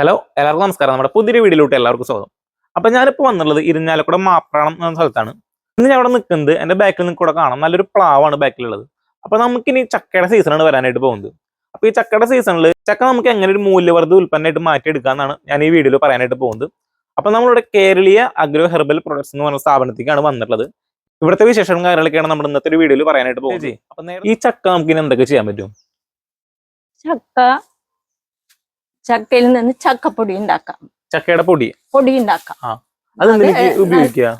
Hello എല്ലാവർക്കും നമസ്കാരം. നമ്മുടെ പുതിയ വീഡിയോയിലോട്ട് എല്ലാവർക്കും സ്വാഗതം. അപ്പൊ ഞാനിപ്പോ വന്നുള്ളത് ഇരിഞ്ഞാലക്കുട മാപ്രാണം എന്ന സ്ഥലത്താണ്. ഇന്ന് ഞാൻ അവിടെ നിൽക്കുന്നത് എന്റെ ബാക്കിൽ നിന്ന് കൂടെ കാണാം. നല്ലൊരു പ്ലാവാണ് ബാക്കിലുള്ളത് അപ്പൊ നമുക്കിനി ചക്കയുടെ സീസണാണ് വരാനായിട്ട് പോകുന്നത്. അപ്പൊ ഈ ചക്കയുടെ സീസണിൽ ചക്ക നമുക്ക് എങ്ങനെ ഒരു മൂല്യവർദ്ധ ഉൽപ്പന്നമായിട്ട് മാറ്റിയെടുക്കാമെന്നാണ് ഞാൻ ഈ വീഡിയോയിൽ പറയാനായിട്ട് പോകുന്നത്. അപ്പൊ നമ്മളിവിടെ കേരളീയ അഗ്രോ ഹെർബൽ പ്രൊഡക്ട്സ് എന്ന് പറഞ്ഞ സ്ഥാപനത്തേക്കാണ് വന്നിട്ടുള്ളത്. ഇവിടുത്തെ വിശേഷങ്ങളും കാര്യങ്ങളൊക്കെയാണ് നമ്മൾ ഇന്നത്തെ ഒരു വീഡിയോയിൽ പറയാനായിട്ട് പോകുന്നത്. അപ്പൊ ഈ ചക്ക നമുക്ക് ഇനി എന്തൊക്കെ ചെയ്യാൻ പറ്റും? ചക്ക ചക്കയിൽ നിന്ന് ചക്കപ്പൊടി ഉണ്ടാക്കാം. ചക്കയുടെ പൊടി? പൊടി ഉണ്ടാക്കാം.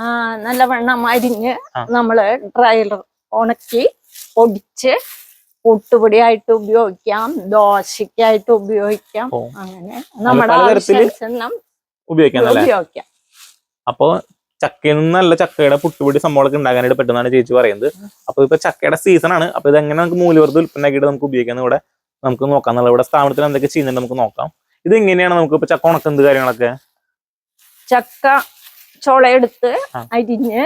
ആ, നല്ലവണ്ണം അരിഞ്ഞ്. നമ്മൾ ഡ്രയർ ഉണക്കി പൊടിച്ച് പൊട്ടുപൊടിയായിട്ട് ഉപയോഗിക്കാം ദോശയ്ക്കായിട്ട് ഉപയോഗിക്കാം. അങ്ങനെ നമ്മുടെ ആവശ്യാനുസരണം ഉപയോഗിക്കാം അപ്പൊ ചക്കയിൽ നിന്ന് നല്ല ചക്കയുടെ പുട്ടുപൊടി സംഭവമൊക്കെ ഉണ്ടാക്കാനായിട്ട് പറ്റുന്നതാണ് ചേച്ചി പറയുന്നത്. അപ്പൊ ഇപ്പൊ ചക്കയുടെ സീസൺ ആണ്. അപ്പൊ എങ്ങനെ നമുക്ക് മൂല്യവർദ്ധ ഉൽപ്പന്നമാക്കിയിട്ട് നമുക്ക് ഉപയോഗിക്കാം ഇവിടെ നമുക്ക് നോക്കാം എന്നുള്ള ഇവിടെ സ്ഥാപനത്തിൽ എന്തൊക്കെ ചെയ്യുന്നുണ്ട് നമുക്ക് നോക്കാം. ഇത് എങ്ങനെയാണ് നമുക്ക് ഇപ്പൊ ചക്ക ഉണക്കുന്നത് കാര്യങ്ങളൊക്കെ? ചക്ക ചോളയെടുത്ത് അരിഞ്ഞ്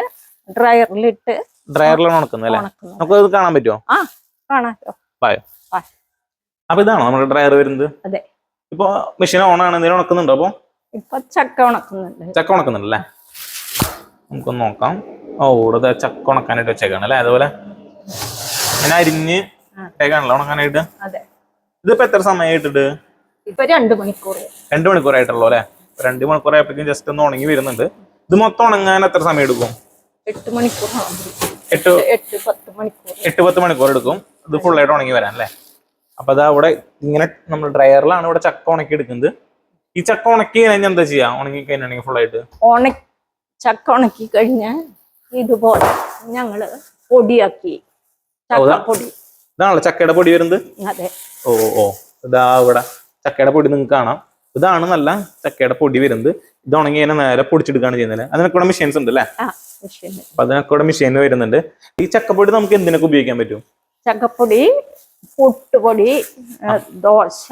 ഡ്രയറിലിട്ട് ഡ്രയറിലാണ് ഉണക്കുന്നത് അല്ലെ? നമുക്ക് ഇത് കാണാൻ പറ്റുമോ പായോ അപ്പൊ ഇതാണോ നമ്മുടെ ഡ്രയർ വരുന്നത്? അതെ. ഇപ്പൊ മെഷീൻ ഓൺ ആണ് എന്തെങ്കിലും ഉണക്കുന്നുണ്ടോ അപ്പൊ? ഇപ്പൊ ചക്ക ഉണക്കുന്നുണ്ട്. ചക്ക ഉണക്കുന്നുണ്ടല്ലേ നമുക്കൊന്ന് നോക്കാം. ഓ ഇവിടെ ചക്ക ഉണക്കാനായിട്ട് വെച്ചേക്കാണ് അല്ലെ? അതുപോലെ അരിഞ്ഞ് ആ. ഉണക്കാനായിട്ട്. അതെ. ഇതിപ്പോ എത്ര സമയമായിട്ടുണ്ട് ഇപ്പൊ രണ്ടു മണിക്കൂർ. രണ്ട് മണിക്കൂറായിട്ടുള്ളൂ അല്ലെ? രണ്ട് മണിക്കൂറായപ്പോഴേക്കും ജസ്റ്റ് ഒന്ന് ഉണങ്ങി വരുന്നുണ്ട്. ഇത് മൊത്തം ഉണങ്ങാൻ എത്ര സമയം എടുക്കും? എട്ട് മണിക്കൂർ എട്ട് എട്ട് പത്ത് മണിക്കൂർ. എട്ട് പത്ത് മണിക്കൂർ എടുക്കും. ഇത് ഫുൾ ആയിട്ട് ഉണങ്ങി വരാൻ അല്ലേ? അപ്പൊ അതാ അവിടെ ഇങ്ങനെ നമ്മൾ ഡ്രയറിലാണ് ഇവിടെ ചക്ക ഉണക്കി എടുക്കുന്നത് ഈ ചക്ക ഉണക്കി കഴിഞ്ഞാൽ എന്താ ചെയ്യാ? ഉണങ്ങി കഴിഞ്ഞാണെങ്കിൽ ഫുൾ ആയിട്ട്? ചക്ക ഉണക്കി കഴിഞ്ഞാൽ ഇതുപോലെ ഞങ്ങൾ പൊടിയാക്കി. ചക്കപ്പൊടി. ഇതാണല്ലോ ചക്കയുടെ പൊടി വരുന്നത്? ഓ ഓ, ഇതാ ഇവിടെ ചക്കയുടെ പൊടി നിങ്ങൾക്ക് കാണാം. ഇതാണ് നല്ല ചക്കയുടെ പൊടി വരുന്നത്. ഇത് ഉണങ്ങി അതിനെ നേരെ പൊടിച്ചെടുക്കുകയാണ് ചെയ്യുന്നത് അതിനൊക്കെ മെഷീൻസ് ഉണ്ട് അല്ലേ? അപ്പൊ അതിനൊക്കെ മെഷീൻ വരുന്നുണ്ട്. ഈ ചക്കപ്പൊടി നമുക്ക് എന്തിനൊക്കെ ഉപയോഗിക്കാൻ പറ്റും? ചക്കപ്പൊടി പുട്ടുപൊടി ദോശ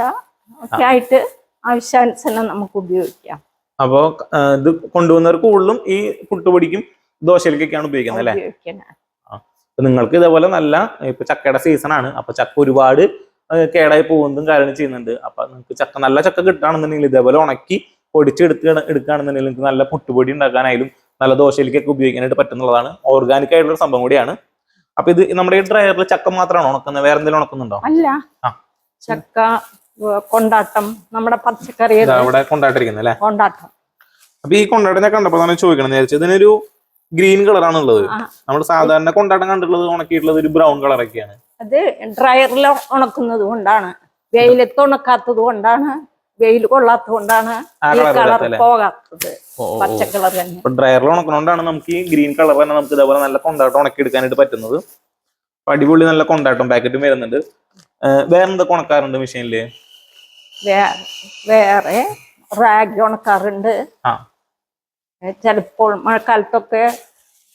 ഒക്കെ ആയിട്ട് ആവശ്യാനുസരണം നമുക്ക് ഉപയോഗിക്കാം. അപ്പോ ഇത് കൊണ്ടുവന്നവർ കൂടുതലും ഈ പുട്ടുപൊടിക്കും ദോശയിലേക്കൊക്കെയാണ് ഉപയോഗിക്കുന്നത് അല്ലേ? അപ്പൊ നിങ്ങൾക്ക് ഇതേപോലെ നല്ല ഇപ്പൊ ചക്കയുടെ സീസണാണ് ആണ്. അപ്പൊ ചക്ക ഒരുപാട് കേടായി പോകുന്നതും കാരണം ചെയ്യുന്നുണ്ട്. അപ്പൊ നിങ്ങൾക്ക് ചക്ക നല്ല ചക്ക കിട്ടുകയാണെന്നുണ്ടെങ്കിൽ ഇതേപോലെ ഉണക്കി പൊടിച്ചെടുത്ത് എടുക്കുകയാണെന്നുണ്ടെങ്കിൽ നിങ്ങൾക്ക് നല്ല പുട്ടുപൊടി ഉണ്ടാക്കാനായാലും നല്ല ദോശയിലേക്കൊക്കെ ഉപയോഗിക്കാനായിട്ട് പറ്റുന്നതാണ്. ഓർഗാനിക് ആയിട്ടുള്ള ഒരു സംഭവം കൂടിയാണ്. അപ്പൊ ഇത് നമ്മുടെ ഈ ഡ്രയറിൽ ചക്ക മാത്രമാണ് ഉണക്കുന്നത്? വേറെ എന്തെങ്കിലും ഉണക്കുന്നുണ്ടോ? അല്ല. ചക്ക കൊണ്ടാട്ടം നമ്മുടെ പച്ചക്കറി അവിടെ കൊണ്ടായിട്ടിരിക്കുന്നത് അല്ലെ? കൊണ്ടാട്ടം. അപ്പൊ ഈ കൊണ്ടാട്ടം ഞാൻ കണ്ടപ്പോ തന്നെ ചോദിക്കണം. നേരിച്ചു ഇതിനൊരു ഗ്രീൻ കളറാണ് ഉള്ളത് നമ്മൾ സാധാരണ കൊണ്ടാട്ടം കണ്ടിട്ടുള്ളത് ഉണക്കിയിട്ടുള്ളത് ഒരു ബ്രൗൺ കളറൊക്കെയാണ്. അത് ഡ്രയറിൽ ഉണക്കുന്നത് കൊണ്ടാണ്. വെയിലത്ത് ഉണക്കാത്തത് കൊണ്ടാണ്. വെയിൽ കൊള്ളാത്തത് കൊണ്ടാണ് കളർ? പോകാത്തത്. പച്ച കളർ തന്നെ. ഡ്രയറിൽ ഉണക്കണോണ്ടാണ് നമുക്ക് ഈ ഗ്രീൻ കളർ തന്നെ നമുക്ക് ഇതേപോലെ നല്ല കൊണ്ടാട്ടം ഉണക്കി എടുക്കാനായിട്ട് പറ്റുന്നത് അടിപൊളി നല്ല കൊണ്ടാട്ടം പാക്കറ്റും വരുന്നുണ്ട്. വേറെന്താ വേറെ എന്തൊക്കെ ഉണക്കാറുണ്ട് മെഷീനിൽ? വേറെ റാഗ് ഉണക്കാറുണ്ട്. ചിലപ്പോൾ മഴക്കാലത്തൊക്കെ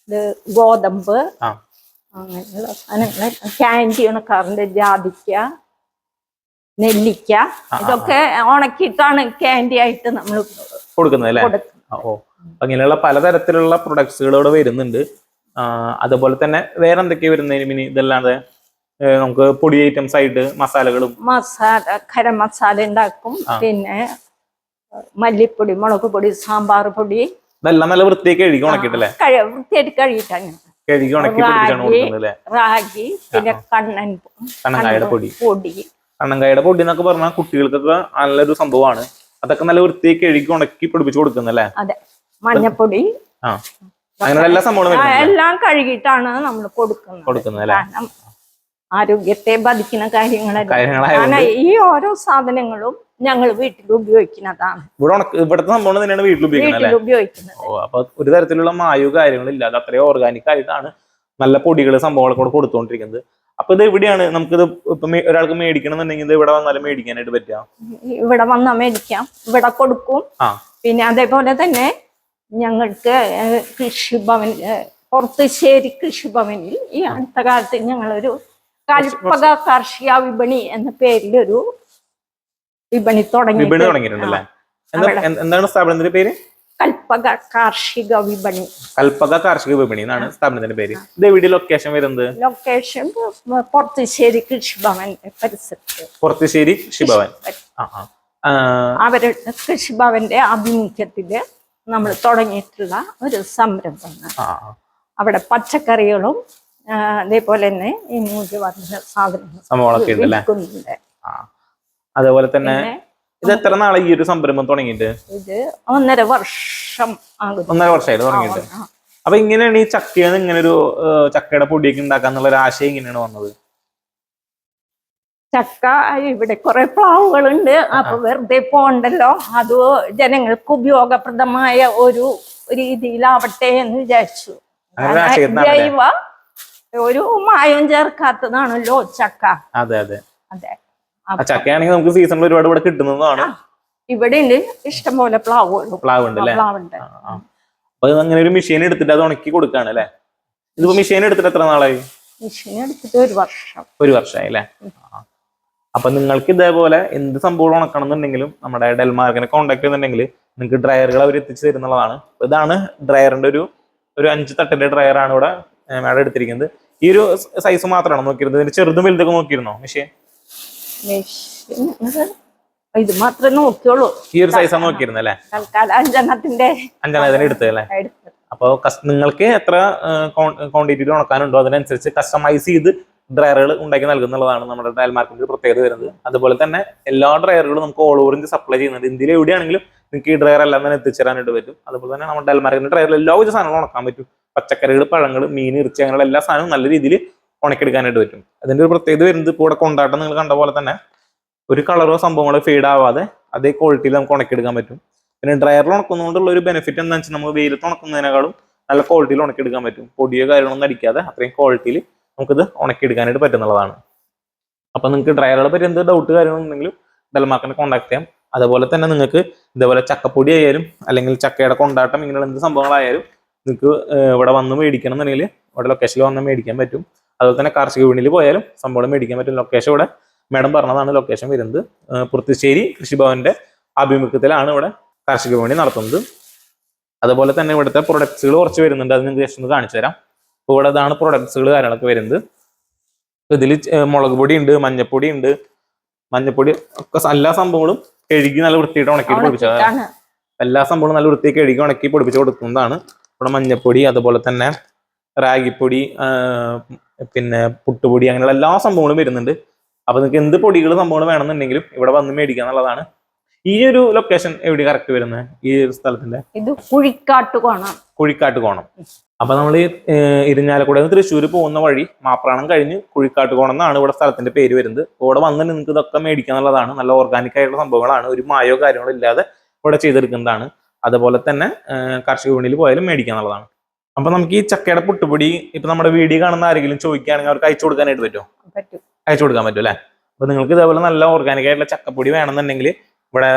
ഇത് ഗോതമ്പ് അങ്ങനെയുള്ള സാധനങ്ങൾ ക്യാൻഡി ഉണക്കാറുണ്ട് ജാതിക്ക നെല്ലിക്ക ഇതൊക്കെ ഉണക്കിയിട്ടാണ് ക്യാൻഡി ആയിട്ട് നമ്മൾ കൊടുക്കുന്നത് അല്ലേ? ഓ. അങ്ങനെയുള്ള പലതരത്തിലുള്ള പ്രൊഡക്ട്സുകൾ ഇവിടെ വരുന്നുണ്ട്. അതുപോലെ തന്നെ വേറെ എന്തൊക്കെയാ വരുന്നതിന് മിനി? ഇതല്ലാതെ നമുക്ക് പൊടി ഐറ്റംസ് ആയിട്ട് മസാലകളും. മസാല ഖരം മസാല ഉണ്ടാക്കും. പിന്നെ മല്ലിപ്പൊടി മുളക് പൊടി സാമ്പാർ പൊടി ഇതെല്ലാം നല്ല വൃത്തിയൊക്കെ കഴുകി ഉണക്കിട്ടല്ലേ വൃത്തിയായിട്ട് കഴുകിയിട്ടാണ് കഴുകി ഉണക്കി പൊടിച്ചാണ് റാഗി കൊടുക്കുന്നത് അല്ലേ? റാഗി പിന്നെ കണ്ണൻ കണ്ണങ്കായുടെ പൊടി. പൊടി. കണ്ണങ്കായുടെ പൊടി എന്നൊക്കെ പറഞ്ഞാൽ കുട്ടികൾക്കൊക്കെ നല്ലൊരു സംഭവമാണ്. അതൊക്കെ നല്ല വൃത്തിയൊക്കെ കഴുകി ഉണക്കി പിടിപ്പിച്ചു കൊടുക്കുന്നല്ലേ അതെ. മഞ്ഞപ്പൊടി. ആ. സംഭവം എല്ലാ സംഭവങ്ങളും കഴുകിയിട്ടാണ് നമ്മൾ കൊടുക്കുന്നത്. കൊടുക്കുന്നത് അല്ലേ? ആരോഗ്യത്തെ ബാധിക്കുന്ന കാര്യങ്ങളല്ല. ഈ ഓരോ സാധനങ്ങളും ഞങ്ങൾ വീട്ടിൽ ഉപയോഗിക്കുന്നതാണ്. ഇവിടെ ഇവിടുത്തെ സംഭവം തന്നെയാണ് വീട്ടിൽ ഉപയോഗിക്കുന്നത് വീട്ടിൽ അല്ലേ? ഉപയോഗിക്കുന്നത്. ഓ അപ്പൊ ഒരു തരത്തിലുള്ള മായു കാര്യങ്ങളില്ല അത് അത്രയും ഓർഗാനിക് ആയിട്ടാണ് നല്ല പൊടികൾ സംഭവങ്ങളൊക്കെ കൂടെ കൊടുത്തോണ്ടിരിക്കുന്നത് അപ്പൊ ഇത് എവിടെയാണ്? നമുക്കിത് ഇപ്പൊ മേ- ഒരാൾക്ക് മേടിക്കണം എന്നുണ്ടെങ്കിൽ ഇത് ഇവിടെ വന്നാലും മേടിക്കാനായിട്ട് പറ്റുക? ഇവിടെ വന്നാൽ മേടിക്കാം. ഇവിടെ കൊടുക്കും. ആ. പിന്നെ അതേപോലെ തന്നെ ഞങ്ങൾക്ക് ഏഹ്, കൃഷിഭവൻ ഏഹ്, പുറത്തുശ്ശേരി കൃഷിഭവനിൽ ഈ അടുത്ത കാലത്ത് ഞങ്ങളൊരു കൽപ്പക കാർഷിക വിപണി എന്ന പേരിലൊരു വിപണി തുടങ്ങി വിപണി തുടങ്ങിയിട്ടുണ്ടല്ലേ? എന്താണ് സ്ഥാപനത്തിന്റെ പേര്? കൽപ്പക കാർഷിക വിപണി. കൽപ്പക കാർഷിക വിപണി എന്നാണ് സ്ഥാപനത്തിന്റെ പേര്. ഇത് എവിടെ ലൊക്കേഷൻ വരുന്നത്? ലൊക്കേഷൻ പൊറത്തിശ്ശേരി കൃഷിഭവൻ പരിസരത്ത്. പൊറത്തിശ്ശേരി കൃഷിഭവൻ. അവരുടെ കൃഷിഭവന്റെ ആഭിമുഖ്യത്തിൽ നമ്മൾ തുടങ്ങിയിട്ടുള്ള ഒരു സംരംഭമാണ്. അവിടെ പച്ചക്കറികളും അതേപോലെ തന്നെ ഈ മൂല്യവർദ്ധന സാധനങ്ങൾ അതേപോലെ തന്നെ ഇത് എത്ര നാളെ ഈ ഒരു സംരംഭം തുടങ്ങിയിട്ട്? ഇത് ഒന്നര വർഷം ഒന്നര വർഷമായിട്ട് തുടങ്ങിയിട്ട്. ആ, അപ്പൊ ഇങ്ങനെയാണ് ഈ ചക്കയിൽ നിന്ന് ഇങ്ങനെ ഒരു ചക്കയുടെ പൊടിയൊക്കെ ഉണ്ടാക്കാന്നുള്ള ഒരു ആശയം ഇങ്ങനെയാണ് വന്നത്? ചക്ക ഇവിടെ കുറെ പ്ലാവുകളുണ്ട്. അപ്പൊ വെറുതെ പോണ്ടല്ലോ. അത് ജനങ്ങൾക്ക് ഉപയോഗപ്രദമായ ഒരു രീതിയിലാവട്ടെ എന്ന് വിചാരിച്ചു. ജൈവ ഒരു മായം ചേർക്കാത്തതാണല്ലോ ചക്ക. അതെ അതെ. അതെ. ചക്കയാണെങ്കിൽ നമുക്ക് സീസണിൽ ഒരുപാട് ഇവിടെ കിട്ടുന്നതാണ്. ഇവിടെ ഉണ്ട് ഇഷ്ടംപോലെ പ്ലാവ് പ്ലാവ് ഉണ്ട്. അല്ലേ. അപ്പൊ അങ്ങനെ ഒരു മെഷീൻ എടുത്തിട്ട് അത് ഉണക്കി കൊടുക്കാണ് അല്ലേ? ഇതിപ്പോ മെഷീൻ എടുത്തിട്ട് എത്ര നാളായി? മെഷീൻ എടുത്തിട്ട് ഒരു വർഷം. ഒരു വർഷമായി അല്ലേ. അപ്പൊ നിങ്ങൾക്ക് ഇതേപോലെ എന്ത് സംഭവം ഉണക്കണം എന്നുണ്ടെങ്കിലും നമ്മുടെ ഡെൽമാർക്കിനെ കോൺടാക്ട് ചെയ്യുന്നുണ്ടെങ്കിൽ നിങ്ങൾക്ക് ഡ്രയറുകൾ അവർ എത്തിച്ചു തരുന്നതാണ് ഇതാണ് ഡ്രയറിന്റെ ഒരു ഒരു അഞ്ച് തട്ടിന്റെ ഡ്രയർ ആണ് ഇവിടെ മാഡം എടുത്തിരിക്കുന്നത്. ഈ ഒരു സൈസ് മാത്രമാണ് നോക്കിയിരുന്നത്? ചെറുതും വലുതൊക്കെ നോക്കിയിരുന്നോ മെഷീൻ ഇത് മാത്രമേ നോക്കിയുള്ളൂ. ഈ ഒരു സൈസാണ് നോക്കിയിരുന്നത് അല്ലേ? തൽക്കാലം അഞ്ചെണ്ണത്തിന്റെ അഞ്ചെണ്ണത്തിന് എടുത്തു എടുത്തത് അല്ലേ? എടുത്തത്. അപ്പോൾ നിങ്ങൾക്ക് എത്ര ക്വാണ്ടിറ്റി ഉണക്കാനുണ്ടോ? അതിനനുസരിച്ച് കസ്റ്റമൈസ് ചെയ്ത് ഡ്രയറുകൾ ഉണ്ടാക്കി നൽകുന്നുള്ളതാണ് നമ്മുടെ ഡയൽ മാർക്കറ്റിന്റെ പ്രത്യേകത വരുന്നത്. അതുപോലെ തന്നെ എല്ലാ ഡ്രയറുകളും നമുക്ക് ഓൾ ഓവർ ഇന്ത്യ സപ്ലൈ ചെയ്യുന്നുണ്ട്. ഇന്ത്യയിൽ എവിടെയാണെങ്കിലും നിങ്ങൾക്ക് ഈ ഡ്രയർ എല്ലാം തന്നെ എത്തിച്ചേരാനായിട്ട് പറ്റും. അതുപോലെ തന്നെ നമ്മുടെ ഡയൽ മാർക്കറ്റിന്റെ ഡ്രയറിൽ എല്ലാ വിധ സാധനങ്ങളും ഉണക്കാൻ പറ്റും. പച്ചക്കറികൾ പഴങ്ങൾ മീൻ ഇറച്ചി അങ്ങനെയുള്ള എല്ലാ സാധനവും നല്ല രീതിയിൽ ഉണക്കിയെടുക്കാനായിട്ട് പറ്റും. അതിന്റെ ഒരു പ്രത്യേകത വരുന്നത് കൂടെ കൊണ്ടാട്ടം നിങ്ങൾ കണ്ട പോലെ തന്നെ ഒരു കളറോ സംഭവങ്ങളോ ഫെയ്ഡ് ആവാതെ അതേ ക്വാളിറ്റിയിൽ നമുക്ക് ഉണക്കിയെടുക്കാൻ പറ്റും. പിന്നെ ഡ്രയറിൽ ഉണക്കുന്നതുകൊണ്ടുള്ള ഒരു ബെനിഫിറ്റ് എന്താണെന്ന് വെച്ചാൽ നമുക്ക് വെയിലത്ത് ഉണക്കുന്നതിനേക്കാളും നല്ല ക്വാളിറ്റിയിൽ ഉണക്കിയെടുക്കാൻ പറ്റും. പൊടിയോ കാര്യങ്ങളൊന്നും അടിക്കാതെ അത്രയും ക്വാളിറ്റിയിൽ നമുക്കിത് ഉണക്കിയെടുക്കാനായിട്ട് പറ്റുന്നതാണ് അപ്പം നിങ്ങൾക്ക് ഡ്രയറുകളെ പറ്റി എന്ത് ഡൗട്ട് കാര്യങ്ങളുണ്ടെങ്കിലും ഡെൽമാർക്കിനെ കോൺടാക്ട് ചെയ്യാം. അതുപോലെ തന്നെ നിങ്ങൾക്ക് ഇതേപോലെ ചക്കപ്പൊടി ആയാലും അല്ലെങ്കിൽ ചക്കയുടെ കൊണ്ടാട്ടം ഇങ്ങനെയുള്ള എന്ത് സംഭവങ്ങളായാലും നിങ്ങൾക്ക് ഇവിടെ വന്ന് മേടിക്കണം എന്നുണ്ടെങ്കിൽ ഇവിടെ ലൊക്കേഷനിൽ വന്ന് മേടിക്കാൻ പറ്റും. അതുപോലെ തന്നെ കാർഷിക വിപണിയിൽ പോയാലും സംഭവം മേടിക്കാൻ പറ്റുന്ന ലൊക്കേഷൻ ഇവിടെ മാഡം പറഞ്ഞതാണ് ലൊക്കേഷൻ വരുന്നത്. പുറത്തുശ്ശേരി കൃഷിഭവന്റെ ആഭിമുഖ്യത്തിലാണ് ഇവിടെ കാർഷിക വിപണി നടത്തുന്നത്. അതുപോലെ തന്നെ ഇവിടുത്തെ പ്രൊഡക്ട്സുകൾ കുറച്ച് വരുന്നുണ്ട്. അത് നിങ്ങൾക്ക് ജസ്റ്റ് ഒന്ന് കാണിച്ചു തരാം. ഇവിടെ ഇതാണ് പ്രൊഡക്ട്സുകൾ കാര്യങ്ങളൊക്കെ വരുന്നത്. ഇതിൽ മുളക് പൊടി ഉണ്ട് മഞ്ഞപ്പൊടി ഉണ്ട്. മഞ്ഞപ്പൊടി ഒക്കെ എല്ലാ സംഭവങ്ങളും കഴുകി നല്ല വൃത്തിയായിട്ട് ഉണക്കി പൊടിപ്പിച്ചതാണ്. എല്ലാ സംഭവങ്ങളും നല്ല വൃത്തിയായി കഴുകി ഉണക്കി പൊടിപ്പിച്ച് കൊടുക്കുന്നതാണ്. ഇവിടെ മഞ്ഞപ്പൊടി അതുപോലെ തന്നെ റാഗിപ്പൊടി പിന്നെ പുട്ടുപൊടി അങ്ങനെയുള്ള എല്ലാ സംഭവങ്ങളും വരുന്നുണ്ട്. അപ്പൊ നിങ്ങൾക്ക് എന്ത് പൊടികൾ സംഭവങ്ങൾ വേണമെന്നുണ്ടെങ്കിലും ഇവിടെ വന്ന് മേടിക്കുക എന്നുള്ളതാണ്. ഈ ഒരു ലൊക്കേഷൻ എവിടെ കറക്റ്റ് വരുന്നത് ഈ ഒരു സ്ഥലത്തിന്റെ? ഇത് കുഴിക്കാട്ട് കോണം. കുഴിക്കാട്ട് കോണം. അപ്പൊ നമ്മൾ ഇരിഞ്ഞാലക്കുടയിൽ നിന്ന് തൃശ്ശൂർ പോകുന്ന വഴി മാപ്രാണം കഴിഞ്ഞ് കുഴിക്കാട്ട് കോണം എന്നാണ് ഇവിടെ സ്ഥലത്തിന്റെ പേര് വരുന്നത്. ഇവിടെ വന്ന് നിങ്ങൾക്ക് ഇതൊക്കെ മേടിക്കുക എന്നുള്ളതാണ്. നല്ല ഓർഗാനിക് ആയിട്ടുള്ള സംഭവങ്ങളാണ്. ഒരു മായോ കാര്യങ്ങളോ ഇല്ലാതെ ഇവിടെ ചെയ്തെടുക്കുന്നതാണ്. അതുപോലെ തന്നെ കാർഷിക വിപണിയിൽ പോയാലും മേടിക്കുക എന്നുള്ളതാണ്. അപ്പൊ നമുക്ക് ഈ ചക്കയുടെ പുട്ടുപൊടി ഇപ്പൊ നമ്മുടെ വീഡിയോ കാണുന്ന ആരെങ്കിലും ചോദിക്കുകയാണെങ്കിൽ അവർക്ക് അയച്ചു കൊടുക്കാനായിട്ട് പറ്റുമോ? പറ്റും. അയച്ചു കൊടുക്കാൻ പറ്റും അല്ലെ? അപ്പൊ നിങ്ങൾക്ക് ഇതേപോലെ നല്ല ഓർഗാനിക് ആയിട്ടുള്ള ചക്കപ്പൊടി വേണമെന്നുണ്ടെങ്കിൽ ഇവിടെ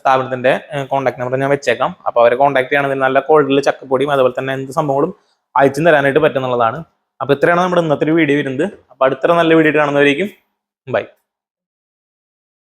സ്ഥാപനത്തിന്റെ കോൺടാക്ട് നമ്പർ ഞാൻ വെച്ചേക്കാം. അപ്പൊ അവരെ കോൺടാക്ട് ചെയ്യണമെങ്കിൽ നല്ല ക്വാളിറ്റിയിൽ ചക്കപ്പൊടിയും അതുപോലെ തന്നെ എന്ത് സംഭവങ്ങളും അയച്ചു തരാനായിട്ട് പറ്റുന്നുള്ളതാണ്. അപ്പൊ ഇത്രയാണ് നമ്മുടെ ഇന്നത്തെ ഒരു വീഡിയോ വരുന്നത്. അപ്പൊ അടുത്ത നല്ല വീഡിയോ കാണുന്നവരേക്കും ബൈ